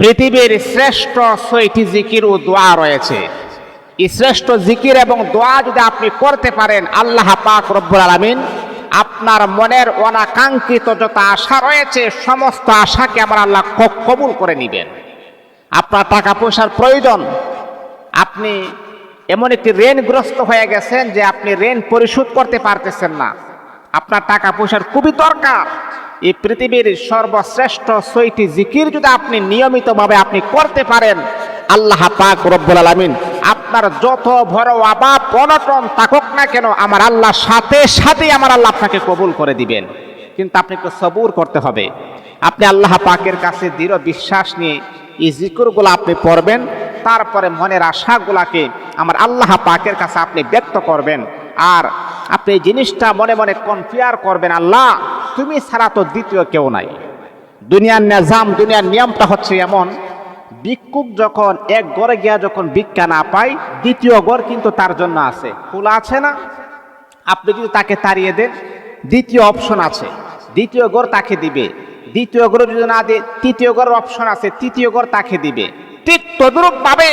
পৃথিবীর শ্রেষ্ঠ ছয়টি জিকির ও দোয়া রয়েছে। এই শ্রেষ্ঠ জিকির এবং দোয়া যদি আপনি করতে পারেন, আল্লাহ পাক রব্বুল আলামিন আপনার মনের অনাকাঙ্ক্ষিত যত আশা রয়েছে, সমস্ত আশাকে আমার আল্লাহ কবুল করে নেবেন। আপনার টাকা পয়সার প্রয়োজন। আপনি এমন একটি ঋণগ্রস্ত হয়ে গেছেন যে আপনি ঋণ পরিশোধ করতে পারতেছেন না। আপনার টাকা পয়সার খুবই দরকার। এই পৃথিবীর সর্বশ্রেষ্ঠ ছয়টি জিকির যদি আপনি নিয়মিতভাবে আপনি করতে পারেন, আল্লাহ পাক রব্বুল আলামিন আপনার যত বড় অভাব অনটন থাকুক না কেন, আমার আল্লাহ সাথে সাথেই আমার আল্লাহ আপনাকে কবুল করে দিবেন। কিন্তু আপনি একটু সবুর করতে হবে। আপনি আল্লাহ পাকের কাছে দৃঢ় বিশ্বাস নিয়ে এই জিকুরগুলো আপনি পড়বেন, তারপরে মনের আশাগুলাকে আমার আল্লাহ পাকের কাছে আপনি ব্যক্ত করবেন। আর আপনি জিনিসটা মনে মনে কনফিয়ার করবেন, আল্লাহ, তুমি ছাড়া তো দ্বিতীয় কেউ নাই। দুনিয়ার নিজাম, দুনিয়ার নিয়মটা হচ্ছে এমন, ভিক্ষুক যখন এক গড়ে গিয়া যখন ভিক্ষা না পায়, দ্বিতীয় গড় কিন্তু তার জন্য আছে। খোলা আছে না? আপনি যদি তাকে তাড়িয়ে দেন, দ্বিতীয় অপশন আছে। দ্বিতীয় গড় তাকে দিবে। দ্বিতীয় গড় যদি না দিয়ে, তৃতীয় গড় অপশন আছে। তৃতীয় গড় তাকে দিবে। ঠিক তদ্রুপ পাবে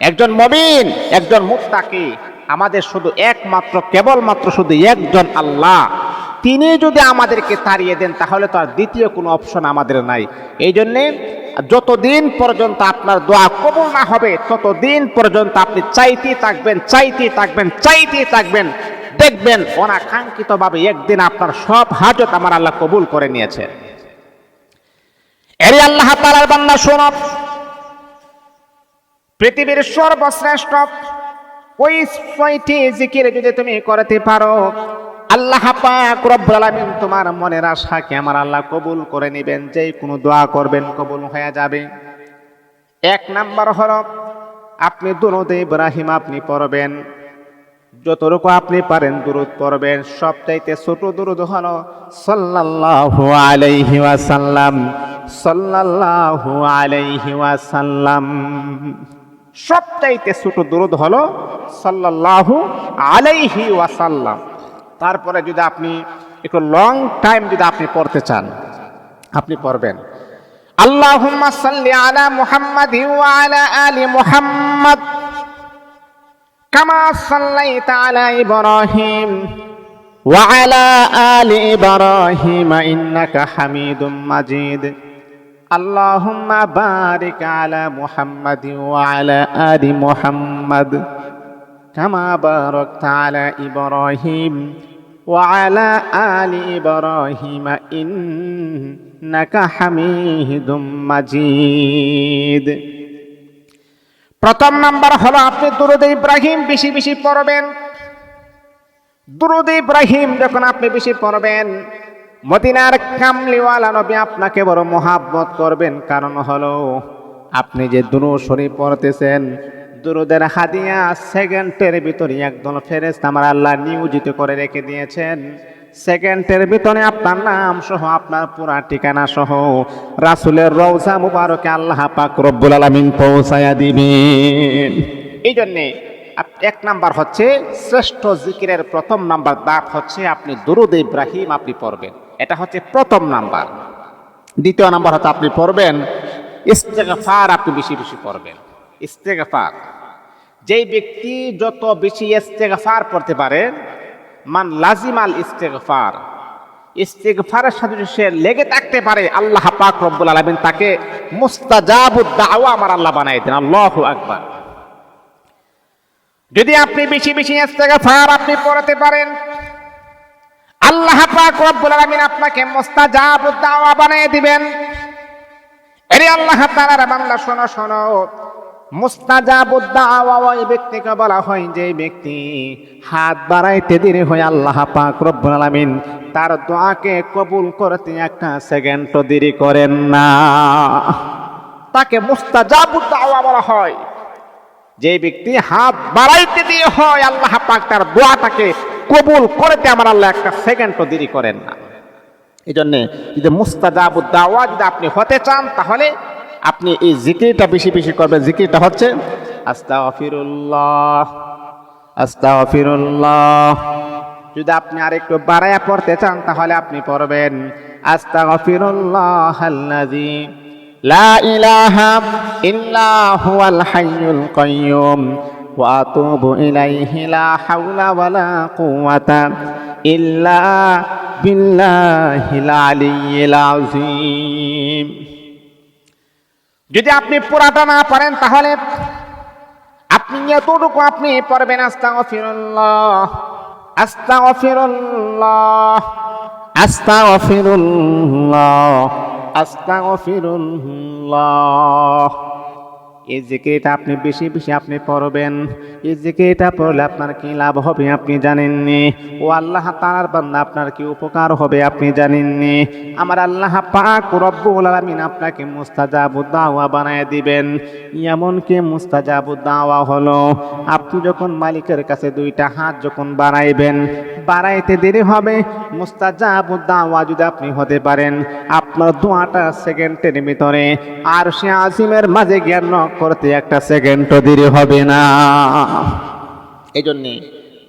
একজন মবিন একজন মুক্তাকি আমাদের শুধু একমাত্র, কেবলমাত্র শুধু একজন আল্লাহ। তিনি যদি আমাদেরকে তাড়িয়ে দেন, তাহলে তো আর দ্বিতীয় কোনো অপশন আমাদের নাই। এই জন্যে যতদিন পর্যন্ত আপনার দোয়া কবুল না হবে, ততদিন পর্যন্ত আপনি চাইতেই থাকবেন চাইতেই থাকবেন চাইতেই থাকবেন। দেখবেন অনাকাঙ্ক্ষিতভাবে একদিন আপনার সব হাজত আমার আল্লাহ কবুল করে নিয়েছেন এরে আল্লাহ তালার বান্না শোনব পৃথিবীর সর্বশ্রেষ্ঠ ওই ছয়টি জিকির যদি তুমি করতে পারো, আল্লাহ পাক রব্বুল আলামিন তোমার মনের আশাকে আমার আল্লাহ কবুল করে নেবেন। যেই কোনো দোয়া করবেন, কবুল হয়ে যাবে। এক নাম্বার হলো, আপনি দুরুদ ইব্রাহিম আপনি পড়বেন। যতটুকু আপনি পারেন দুরুদ পড়বেন। সবচাইতে ছোট দুরুদ হলো, সাল্লাল্লাহু আলাইহি ওয়াসাল্লাম, সাল্লাল্লাহু আলাইহি ওয়াসাল্লাম। সবটাইতে ছোট দুরুদ হলো সাল্লাহু আলাইহি ওয়াসাল্লাম। তারপরে যদি আপনি একটু লং টাইম যদি আপনি পড়তে চান, আপনি পড়বেন। আল্লাহুম্মা সাল্লি আলা মুহাম্মাদ ওয়া আলা আলি মুহাম্মাদ, কামা সাল্লাইতা আলা ইব্রাহিম, ওয়া আলা আলি ইব্রাহিম, ইন্নাকা হামিদুম মাজিদ। اللهم بارك على محمد وعلى آل محمد كما باركت على إبراهيم وعلى آل إبراهيم إنك حميد مجيد প্রথম নাম্বার হলো আপনি দুরুদ ইব্রাহিম বেশি বেশি পড়বেন দুরুদ ইব্রাহিম যখন আপনি বেশি পড়বেন মদিনার কামলিওয়ালা নবী আপনাকে বড় মোহাব্বত করবেন। কারণ হলো, আপনি যে দুরু শরীফ পড়তেছেন, দুরুদের হাদিয়া সেকেন্ডের ভিতরে একদল ফেরেস্ত আমার আল্লাহ নিয়োজিত করে রেখে দিয়েছেন। সেকেন্ডের ভিতরে আপনার নাম সহ, আপনার পুরা ঠিকানা সহ, রাসুলের রৌজা মুবারকে আল্লাহ পাক রব্বুল আলামিন পৌঁছায়া দিবেন। এই জন্যে এক নাম্বার হচ্ছে, শ্রেষ্ঠ জিকিরের প্রথম নাম্বার দাঁত হচ্ছে, আপনি দুরুদ ইব্রাহিম আপনি পড়বেন। এটা হচ্ছে প্রথম নাম্বার। দ্বিতীয় নাম্বার হচ্ছে আপনি পড়বেন, ইস্তেগফার আপনি বেশি বেশি পড়বেন। ইস্তেগফার। যেই ব্যক্তি যত বেশি ইস্তেগফার পড়তে পারে, মান লাজিমাল ইস্তেগফার। ইস্তেগফারের সাথে সে লেগে থাকতে পারে, আল্লাহ পাক রব্বুল আলামিন তাকে মুস্তাজাবুদ দাওয়া আমার আল্লাহ বানাই দেন, আল্লাহু আকবার। যদি আপনি বেশি বেশি ইস্তেগফার আপনি পড়তে পারেন আল্লাহ পাক রব্বুল আলামিন আপনাকে মুস্তাজাবুদ দাওয়া বানিয়ে দিবেন। এরে আল্লাহ তাআলার বান্দা, শোনো শোনো। মুস্তাজাবুদ দাওয়া ওই ব্যক্তিকে বলা হয় যে ব্যক্তি হাত বাড়াইতে দেরি হয় আল্লাহ পাক রব্বুল আলামিন তার দোয়াকে কবুল করতে একটা সেকেন্ডও দেরি করেন না। তাকে মুস্তাজাবুদ দাওয়া বলা হয়। যে ব্যক্তি হাত বাড়াইতে দিয়ে হয়, আল্লাহ পাক তার দোয়াটাকে কবুল করতে আমার আল্লাহ একটা সেকেন্ডও দেরি করেন না। এই জন্যে যদি মুস্তাজাবুদ দাওয়া যদি আপনি হতে চান, তাহলে আপনি এই জিকিরটা বেশি বেশি করবেন। জিকিরটা হচ্ছে, আস্তাগফিরুল্লাহ আস্তাগফিরুল্লাহ। যদি আপনি আরেকটু বাড়ায়া পড়তে চান, তাহলে আপনি পড়বেন, আস্তাগফিরুল্লাহ আল্লাযী, লা ইলাহা ইল্লা হুয়াল হাইয়ুল কাইয়ুম আতুবু ইলাইহি লা হাওলা ওয়ালা কুওয়াতা ইল্লা বিল্লাহিল আলিয়্যিল আযীম যদি আপনি পুরাটা না পারেন তাহলে আপনি এতটুকু আপনি পড়বেন, আস্তাগফিরুল্লাহ আস্তাগফিরুল্লাহ আস্তাগফিরুল্লাহ আস্তাগফিরুল্লাহ। এই জিকিরটা আপনি বেশি বেশি আপনি পড়বেন। এই জিকিরটা পড়লে আপনার কি লাভ হবে আপনি জানেননি। ও আল্লাহ তার বান্দা, আপনার কি উপকার হবে আপনি জানেননি। আমার আল্লাহ পাক রব্বুল আলামিন আপনাকে মুস্তাজাবু দাওয়া বানায় দিবেন। এমন কি মুস্তাজাবু দাওয়া হলো, আপনি যখন মালিকের কাছে দুইটা হাত যখন বাড়াইবেন, বাড়াইতে দেরি হবে, মুস্তাজাবু দাওয়া যদি আপনি হতে পারেন, আপনার দোয়াটা সেকেন্ডের ভিতরে আর সে আজিমের মাঝে জ্ঞান করতে একটা সেকেন্ডও দেরি হবে না। এই জন্যে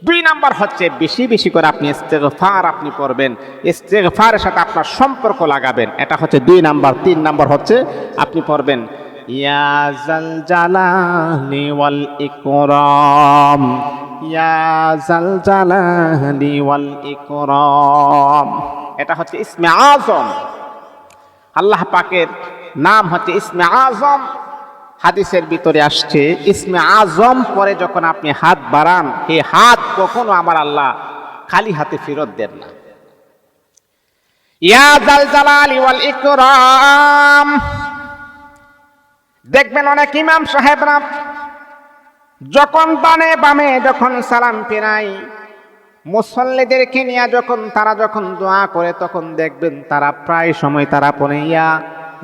দুই নাম্বার হচ্ছে, বেশি বেশি করে আপনি ইস্তেগফার আপনি পড়বেন। ইস্তেগফারের সাথে আপনার সম্পর্ক লাগাবেন। এটা হচ্ছে দুই নাম্বার। তিন নাম্বার হচ্ছে, আপনি পড়বেন, ইয়া জাল জালালি ওয়াল ইকরাম, ইয়া জাল জালালি ওয়াল ইকরাম। এটা হচ্ছে ইসমে আজম। আল্লাহ পাকের নাম হচ্ছে ইসমে আজম। হাদিসের ভিতরে আসছে, ইসমে আজম পরে যখন আপনি হাত বাড়ান এই হাত কখনো আমার আল্লাহ খালি হাতে ফেরত দেন না। ইয়া জাল জালালি ওয়াল ইকরাম। দেখবেন অনেক ইমাম সাহেবরা যখন বামে বামে যখন সালাম ফেরাই মুসল্লিদেরকে নিয়ে যখন তারা যখন দোয়া করে, তখন দেখবেন তারা প্রায় সময় তারা পড়ে, ইয়া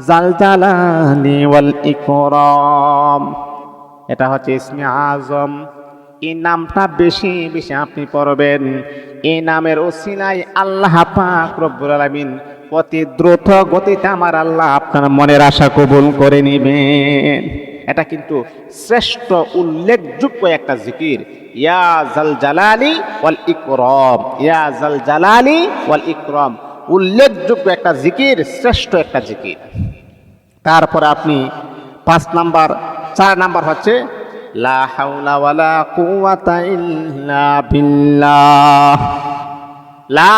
জাল জালালি ওয়াল ইকরাম। এটা হচ্ছে ইসমে আজম। এই নামটা বেশি বেশি আপনি পড়বেন। এই নামের ওসিলায় আল্লাহ পাক রব্বুল আলামিন অতি দ্রুত গতিতে আমার আল্লাহ আপনার মনের আশা কবুল করে নেবেন। এটা কিন্তু শ্রেষ্ঠ উল্লেখযোগ্য একটা জিকির। ইয়া জাল জালালি ওয়াল ইকরম। ইয়া জাল জালালি ওয়াল ইকরম। উল্লেখযোগ্য একটা জিকির, শ্রেষ্ঠ একটা জিকির। তারপর আপনি পাঁচ নাম্বার, চার নাম্বার হচ্ছে, লা লা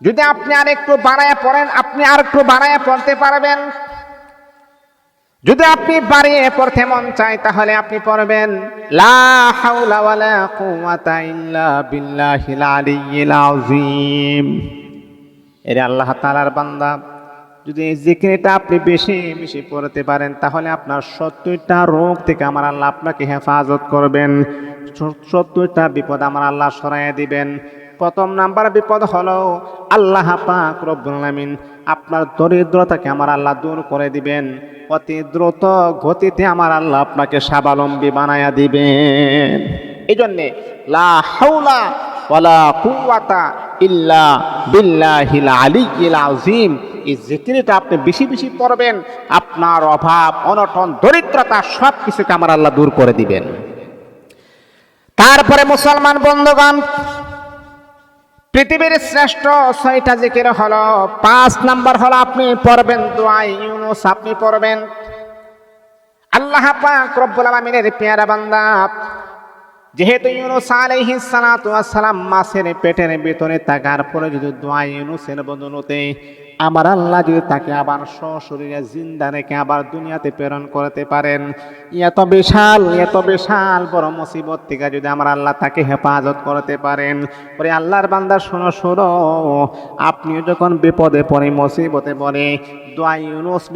যদি আপনি আর একটু বাড়ায় পড়েন, আপনি আর একটু বাড়ায় পড়তে পারবেন। যদি আপনি বাড়িয়ে পড়তে মন চায়, তাহলে আপনি পড়বেন, লা ইল্লা এর আল্লাহ তাআলার বান্দা, যদি এই জিকিরটা আপনি বেশি বেশি পড়তে পারেন, তাহলে আপনার সত্তরটা রোগ থেকে আমার আল্লাহ আপনাকে হেফাজত করবেন। সত্তরটা বিপদ আমার আল্লাহ সরাইয়া দিবেন। প্রথম নাম্বার বিপদ হলো আল্লাহ পাক রব্বুল আলামিন আপনার দরিদ্রতাকে আমার আল্লাহ দূর করে দিবেন। অতি দ্রুত গতিতে আমার আল্লাহ আপনাকে স্বাবলম্বী বানায়া দিবেন। এই জন্যে লা কুওয়াতা ইল্লা বিল্লাহিল আলিয়্যিল আযীম। এই জিকিরটা আপনি বেশি বেশি পড়বেন, আপনার অভাব, অনটন, দরিদ্রতা সব কিছুকে আমার আল্লাহ দূর করে দিবেন। তারপরে মুসলমান বন্ধুগণ পৃথিবীর শ্রেষ্ঠ ছয়টা জিকির হলো, পাঁচ নাম্বার হল আপনি পড়বেন দোয়াই ইউনুস আপনি পড়বেন। আল্লাহ পাক রব্বুল আলামিনের পেয়ারা বান্দা, যেহেতু ইউনুস আলাইহিস সালাতু ওয়াস সালাম মাছের পেটের ভিতরে থাকার পরে যদি দোয়া ইউনুসের বদলতে আমার আল্লাহ যদি তাকে আবার সশরীরে জিন্দা রেখে আবার দুনিয়াতে প্রেরণ করতে পারেন, এত বিশাল এত বিশাল বড় মুসিবত থেকে যদি আমার আল্লাহ তাকে হেফাজত করতে পারেন পরে আল্লাহর বান্দা, শোনো শোনো, আপনিও যখন বিপদে পড়ে, মুসিবতে পড়ে, দোয়া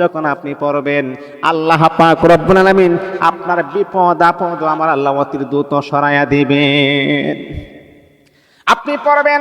যখন আপনি পড়বেন, আল্লাহ পাক রব্বুল আলামিন আপনার বিপদ, আপদ আমার আল্লাহ অতির দ্রুত সরাইয়া দিবেন। আপনি পড়বেন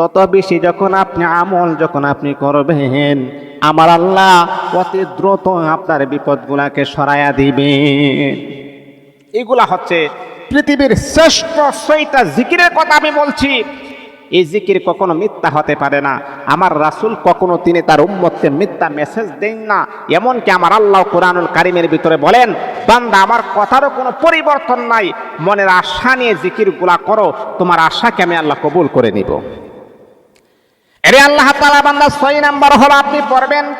তত বেশি যখন আপনি আমল যখন আপনি করবেন, আমার আল্লাহ অতি দ্রুত আপনার বিপদগুলাকে সরাইয়া দিবেন। এগুলা হচ্ছে পৃথিবীর শ্রেষ্ঠ ছয়টা জিকিরের কথা আমি বলছি। এই জিকির কখনো মিথ্যা হতে পারে না। আমার রাসূল কখনো তিনি তার উম্মতকে মিথ্যা মেসেজ দেন না। এমনকি আমার আল্লাহ কোরআনুল কারিমের ভিতরে বলেন, বান্দা, আমার কথারও কোনো পরিবর্তন নাই। মনের আশা নিয়ে জিকিরগুলা করো। তোমার আশাকে আমি আল্লাহ কবুল করে নিব। এরে আল্লাহ তাআলা বান্দা ছয় নাম্বার হলো, আপনি পড়বেন,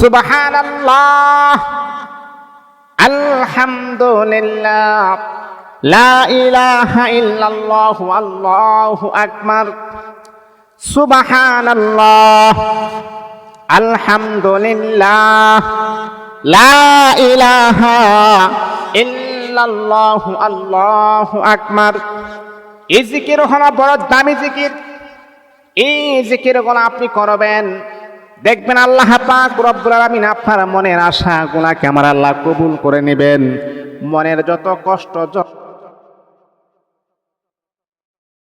সুবহানাল্লাহ, আলহামদুলিল্লাহ, লা ইলাহা ইল্লাল্লাহু, আল্লাহু আকবার, সুবহানাল্লাহ, আলহামদুলিল্লাহ, লা ইলাহা ইল্লাল্লাহু, আল্লাহু আকবার। এই জিকির হলো বড় দামি জিকির। এই জিকিরগুলো আপনি করবেন। দেখবেন আল্লাহ পাক রব্বুল আলামিন আপনার মনের আশা গুলাকে আমার আল্লাহ কবুল করে নেবেন। মনের যত কষ্ট, যত